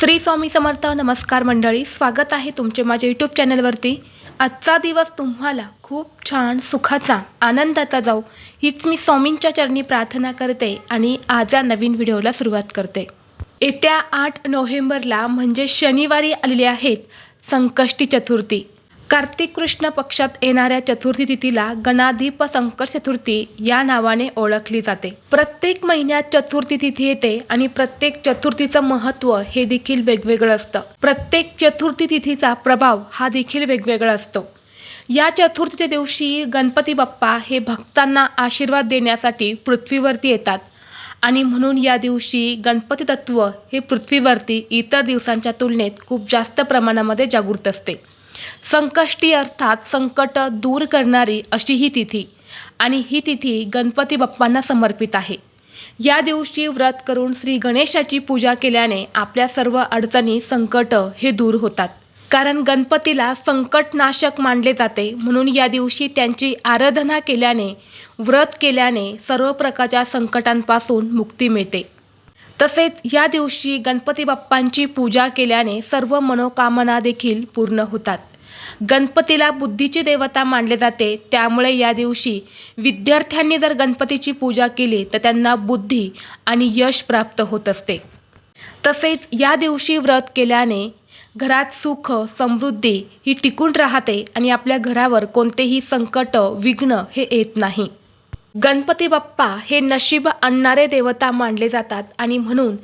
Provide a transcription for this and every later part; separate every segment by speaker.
Speaker 1: श्री स्वामी समर्थ नमस्कार मंडळी. स्वागत आहे तुमचे माझ्या यूट्यूब चॅनलवरती आजचा दिवस तुम्हाला खूप छान सुखाचा आनंदाचा जाऊ हीच मी स्वामींच्या चरणी प्रार्थना करते आणि आज या नवीन व्हिडिओला सुरुवात करते. येत्या आठ नोव्हेंबरला म्हणजे शनिवारी आलेले आहेत संकष्टी चतुर्थी. कार्तिक कृष्ण पक्षात येणाऱ्या चतुर्थी तिथीला गणाधीप संकट चतुर्थी या नावाने ओळखली जाते. प्रत्येक महिन्यात चतुर्थी तिथी येते आणि प्रत्येक चतुर्थीचं महत्त्व हे देखील वेगवेगळं असतं. प्रत्येक चतुर्थी तिथीचा प्रभाव हा देखील वेगवेगळा असतो. या चतुर्थीच्या दिवशी गणपती बाप्पा हे भक्तांना आशीर्वाद देण्यासाठी पृथ्वीवरती येतात आणि म्हणून या दिवशी गणपती तत्व हे पृथ्वीवरती इतर दिवसांच्या तुलनेत खूप जास्त प्रमाणामध्ये जागृत असते. संकष्टी अर्थात संकट दूर करणारी अशी ही तिथी. आणि ही तिथी गणपती बाप्पांना समर्पित आहे. या दिवशी व्रत करून श्री गणेशाची पूजा केल्याने आपल्या सर्व अडचणी संकट हे दूर होतात. कारण गणपतीला संकटनाशक मानले जाते. म्हणून या दिवशी त्यांची आराधना केल्याने व्रत केल्याने सर्व प्रकारच्या संकटांपासून मुक्ती मिळते. तसेच या दिवशी गणपती बाप्पांची पूजा केल्याने सर्व मनोकामना देखील पूर्ण होतात. गणपतीला बुद्धीची देवता मानले जाते. त्यामुळे या दिवशी विद्यार्थ्यांनी जर गणपतीची पूजा केली तर त्यांना बुद्धी आणि यश प्राप्त होत असते. तसेच या दिवशी व्रत केल्याने घरात सुख समृद्धी ही टिकून राहते आणि आपल्या घरावर कोणतेही संकट विघ्न हे येत नाही. गणपती बाप्पा हे नशीब आणणारे देवता मानले जातात आणि म्हणून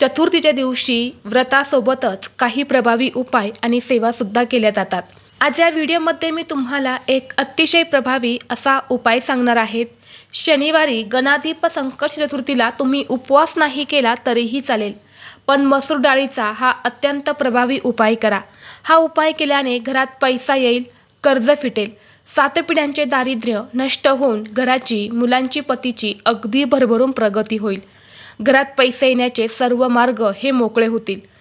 Speaker 1: चतुर्थीच्या दिवशी व्रतासोबतच काही प्रभावी उपाय आणि सेवासुद्धा केल्या जातात. आज या व्हिडिओमध्ये मी तुम्हाला एक अतिशय प्रभावी असा उपाय सांगणार आहेत शनिवारी गणाधीप संकट चतुर्थीला तुम्ही उपवास नाही केला तरीही चालेल. पण मसूर डाळीचा हा अत्यंत प्रभावी उपाय करा. हा उपाय केल्याने घरात पैसा येईल कर्ज फिटेल. सात पिढ्यांचे दारिद्र्य नष्ट होऊन घराची मुलांची पतीची अगदी भरभरून प्रगती होईल. घरात पैसे येण्याचे सर्व मार्ग हे मोकळे होतील.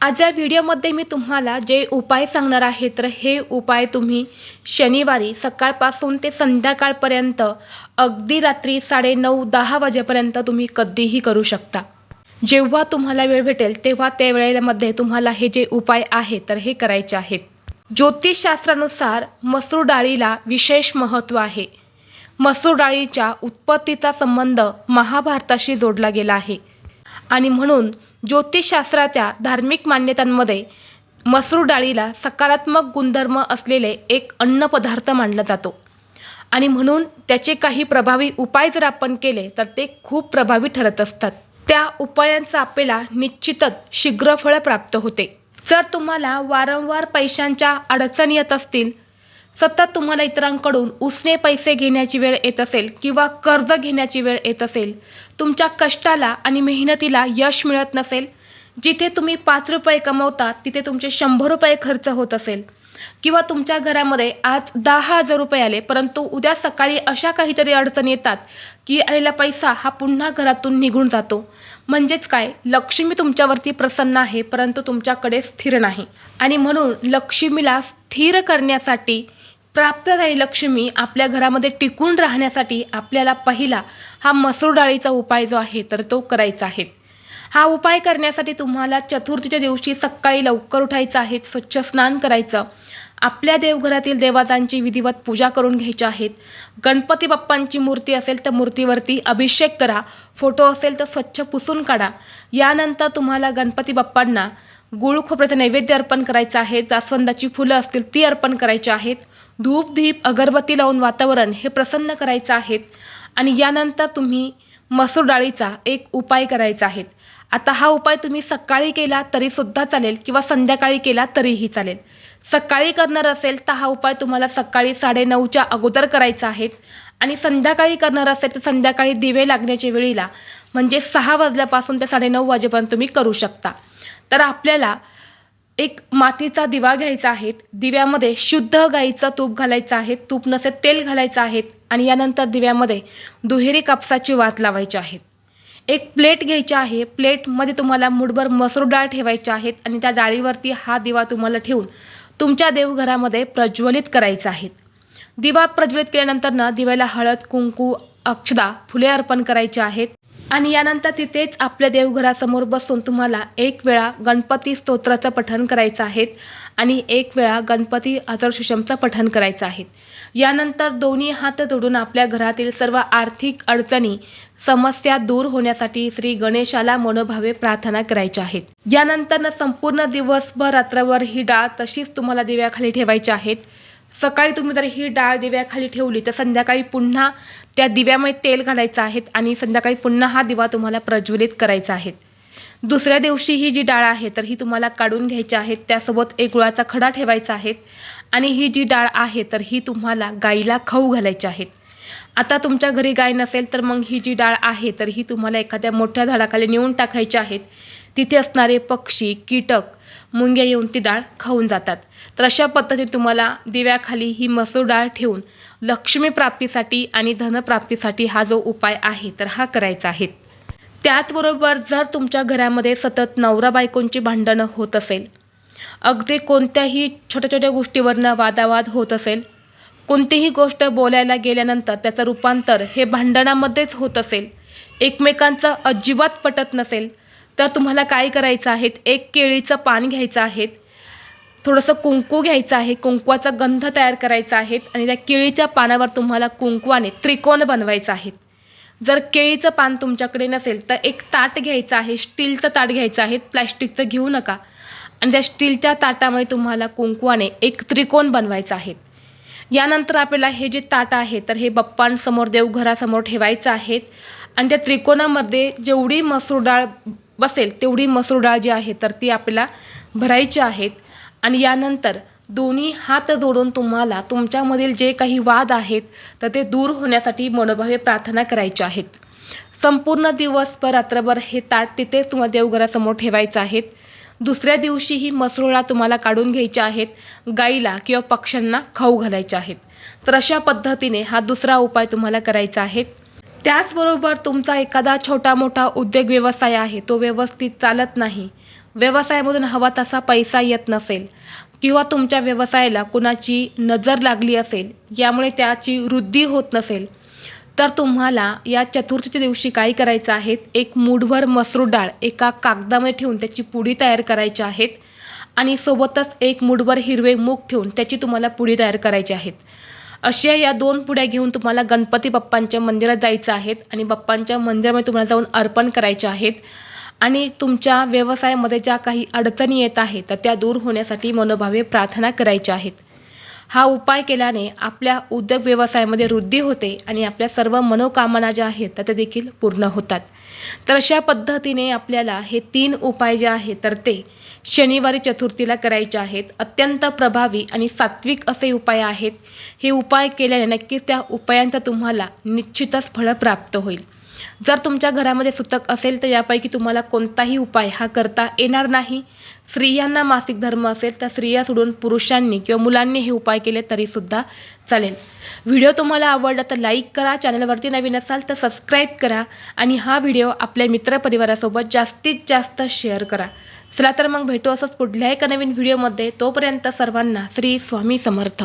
Speaker 1: आज या व्हिडिओमध्ये मी तुम्हाला जे उपाय सांगणार आहे तर हे उपाय तुम्ही शनिवारी सकाळपासून ते संध्याकाळपर्यंत अगदी रात्री साडेनऊ दहा वाजेपर्यंत तुम्ही कधीही करू शकता. जेव्हा तुम्हाला वेळ भेटेल तेव्हा त्या वेळेमध्ये तुम्हाला हे जे उपाय आहे तर हे करायचे आहेत. ज्योतिषशास्त्रानुसार मसूर डाळीला विशेष महत्त्व आहे. मसूर डाळीच्या उत्पत्तीचा संबंध महाभारताशी जोडला गेला आहे. आणि म्हणून ज्योतिषशास्त्राच्या धार्मिक मान्यतांमध्ये मसूर डाळीला सकारात्मक गुणधर्म असलेले एक अन्नपदार्थ मानला जातो. आणि म्हणून त्याचे काही प्रभावी उपाय जर आपण केले तर ते खूप प्रभावी ठरत असतात. त्या उपायांचा आपल्याला निश्चितच शीघ्र फळ प्राप्त होते. जर तुम्हाला वारंवार पैशांच्या अडचणी येत असतील सतत तुम्हाला इतरांकडून उसने पैसे घेण्याची वेळ येत असेल किंवा कर्ज घेण्याची वेळ येत असेल तुमच्या कष्टाला आणि मेहनतीला यश मिळत नसेल जिथे तुम्ही पाच रुपये कमवता तिथे तुमचे शंभर रुपये खर्च होत असेल. किंवा तुमच्या घरामध्ये आज दहा हजार रुपये आले परंतु उद्या सकाळी अशा काहीतरी अडचणी येतात की आलेला पैसा हा पुन्हा घरातून निघून जातो. म्हणजेच काय? लक्ष्मी तुमच्यावरती प्रसन्न आहे परंतु तुमच्याकडे स्थिर नाही. आणि म्हणून लक्ष्मीला स्थिर करण्यासाठी प्राप्तदायी लक्ष्मी आपल्या घरामध्ये टिकून राहण्यासाठी आपल्याला पहिला हा मसूर डाळीचा उपाय जो आहे तर तो करायचा आहे. हा उपाय करण्यासाठी तुम्हाला चतुर्थीच्या दिवशी सकाळी लवकर उठायचं आहे स्वच्छ स्नान करायचं. आपल्या देवघरातील देवतांची विधिवत पूजा करून घ्यायची आहेत गणपती बाप्पांची मूर्ती असेल तर मूर्तीवरती अभिषेक करा. फोटो असेल तर स्वच्छ पुसून काढा. यानंतर तुम्हाला गणपती बाप्पांना गुळ खोबऱ्याचं नैवेद्य अर्पण करायचं आहे. जास्वंदाची फुलं असतील ती अर्पण करायची आहेत. धूप दीप अगरबत्ती लावून वातावरण हे प्रसन्न करायचं आहेत. आणि यानंतर तुम्ही मसूर डाळीचा एक उपाय करायचा आहे आता हा उपाय तुम्ही सकाळी केला तरीसुद्धा चालेल किंवा संध्याकाळी केला तरीही चालेल. सकाळी करणार असेल तर हा उपाय तुम्हाला सकाळी साडेनऊच्या अगोदर करायचा आहे आणि संध्याकाळी करणार असेल तर संध्याकाळी दिवे लागण्याच्या वेळीला म्हणजे सहा वाजल्यापासून ते साडेनऊ वाजेपर्यंत तुम्ही करू शकता. तर आपल्याला एक मातीचा दिवा घ्यायचा आहे दिव्यामध्ये शुद्ध गाईचं तूप घालायचं आहे तूप नसेल तेल घालायचं आहे आणि यानंतर दिव्यामध्ये दुहेरी कापसाची वात लावायची आहेत एक प्लेट घ्यायची आहे प्लेटमध्ये तुम्हाला मुठभर मसूर डाळ ठेवायची आहेत आणि त्या डाळीवरती हा दिवा तुम्हाला ठेवून तुमच्या देवघरामध्ये प्रज्वलित करायचा आहे. दिवा प्रज्वलित केल्यानंतर ना दिव्याला हळद कुंकू अक्षदा फुले अर्पण करायची आहेत. आणि यानंतर तिथेच आपल्या देवघरासमोर बसून तुम्हाला एक वेळा गणपती स्तोत्राचं पठण करायचं आहे आणि एक वेळा गणपती अथर्वशीर्षमचं पठण करायचं आहे यानंतर दोन्ही हात जोडून आपल्या घरातील सर्व आर्थिक अडचणी समस्या दूर होण्यासाठी श्री गणेशाला मनोभावे प्रार्थना करायच्या आहेत. यानंतर संपूर्ण दिवसभर रात्रभर ही डाळ तशीच तुम्हाला दिव्याखाली ठेवायची आहेत. सकाळी तुम्ही जर ही डाळ दिव्याखाली ठेवली तर संध्याकाळी पुन्हा त्या दिव्यामध्ये तेल घालायचं आहे आणि संध्याकाळी पुन्हा हा दिवा तुम्हाला प्रज्वलित करायचा आहे. दुसऱ्या दिवशी ही जी डाळ आहे तर ही तुम्हाला काढून घ्यायची आहे त्यासोबत एक गुळाचा खडा ठेवायचा आहे आणि ही जी डाळ आहे तर ही तुम्हाला गाईला खाऊ घालायची आहेत आता तुमच्या घरी गाय नसेल तर मग ही जी डाळ आहे तर ही तुम्हाला एखाद्या मोठ्या झाडाखाली नेऊन टाकायची आहेत तिथे असणारे पक्षी कीटक मुंग्या येऊन ती डाळ खाऊन जातात. तर अशा पद्धतीने तुम्हाला दिव्याखाली ही मसूर डाळ ठेवून लक्ष्मी प्राप्तीसाठी आणि धनप्राप्तीसाठी हा जो उपाय आहे तर हा करायचा आहे. त्याचबरोबर जर तुमच्या घरामध्ये सतत नवरा बायकोंची भांडणं होत असेल अगदी कोणत्याही छोट्या छोट्या गोष्टीवरनं वादावाद होत असेल कोणतीही गोष्ट बोलायला गेल्यानंतर त्याचं रूपांतर हे भांडणामध्येच होत असेल एकमेकांचं अजिबात पटत नसेल तर तुम्हाला काय करायचं आहे? एक केळीचं पान घ्यायचं आहे. थोडंसं कुंकू घ्यायचं आहे. कुंकवाचा गंध तयार करायचा आहे आणि त्या केळीच्या पानावर तुम्हाला कुंकवाने त्रिकोण बनवायचं आहे. जर केळीचं पान तुमच्याकडे नसेल तर एक ताट घ्यायचं आहे. स्टीलचं ताट घ्यायचं आहे. प्लॅस्टिकचं घेऊ नका. आणि त्या स्टीलच्या ताटामध्ये तुम्हाला कुंकवाने एक त्रिकोण बनवायचं आहे. यानंतर आपल्याला हे जे ताट आहे तर हे बप्पांसमोर देवघरासमोर ठेवायचं आहे. आणि त्या त्रिकोणामध्ये जेवढी मसूर डाळ बसेल तेवढी मसूर डाळ जी आहे तर ती आपल्याला भरायची आहेत. आणि यानंतर दोन्ही हात जोडून तुम्हाला तुमच्यामधील जे काही वाद आहेत तर ते दूर होण्यासाठी मनोभावे प्रार्थना करायच्या आहेत. संपूर्ण दिवसभर रात्रभर हे ताट तिथेच तुम्हाला देवघरासमोर ठेवायचं आहेत. दुसऱ्या दिवशी ही मसरूळा तुम्हाला काढून घ्यायच्या आहेत गाईला किंवा पक्ष्यांना खाऊ घालायच्या आहेत. तर अशा पद्धतीने हा दुसरा उपाय तुम्हाला करायचा आहे. त्याचबरोबर तुमचा एखादा छोटा मोठा उद्योग व्यवसाय आहे तो व्यवस्थित चालत नाही. व्यवसायामधून हवा तसा पैसा येत नसेल किंवा तुमच्या व्यवसायाला कुणाची नजर लागली असेल यामुळे त्याची वृद्धी होत नसेल तर तुम्हाला या चतुर्थीच्या दिवशी काय करायचं आहेत एक मूठभर मसूर डाळ एका कागदामध्ये ठेवून त्याची पुडी तयार करायची आहेत आणि सोबतच एक मूठभर हिरवे मूग ठेवून त्याची तुम्हाला पुडी तयार करायची आहेत अशा या दोन पुड्या घेऊन तुम्हाला गणपती बाप्पांच्या मंदिरात जायचं आहेत आणि बाप्पांच्या मंदिरामध्ये तुम्हाला जाऊन अर्पण करायचे आहेत. आणि तुमच्या व्यवसायामध्ये ज्या काही अडचणी येत आहेत तर त्या दूर होण्यासाठी मनोभावे प्रार्थना करायच्या आहेत. हा उपाय केल्याने आपल्या उद्योग व्यवसायामध्ये वृद्धी होते आणि आपल्या सर्व मनोकामना ज्या आहेत तर त्या देखील पूर्ण होतात. तर अशा पद्धतीने आपल्याला हे तीन उपाय जे आहेत तर ते शनिवारी चतुर्थीला करायचे आहेत. अत्यंत प्रभावी आणि सात्विक असे उपाय आहेत. हे उपाय केल्याने नक्कीच त्या उपायांचा तुम्हाला निश्चितच फळ प्राप्त होईल. जर तुमच्या घरामध्ये सुतक असेल तर यापैकी तुम्हाला कोणताही उपाय हा करता येणार नाही. स्त्रियांना मासिक धर्म असेल तर स्त्रिया सोडून पुरुषांनी किंवा मुलांनी हे उपाय केले तरीसुद्धा चालेल. व्हिडिओ तुम्हाला आवडला तर लाईक करा चॅनलवरती नवीन असाल तर सबस्क्राईब करा आणि हा व्हिडिओ आपल्या मित्रपरिवारासोबत जास्तीत जास्त शेअर करा. चला तर मग भेटू असंच पुढल्या एका नवीन व्हिडिओमध्ये. तोपर्यंत सर्वांना श्री स्वामी समर्थ.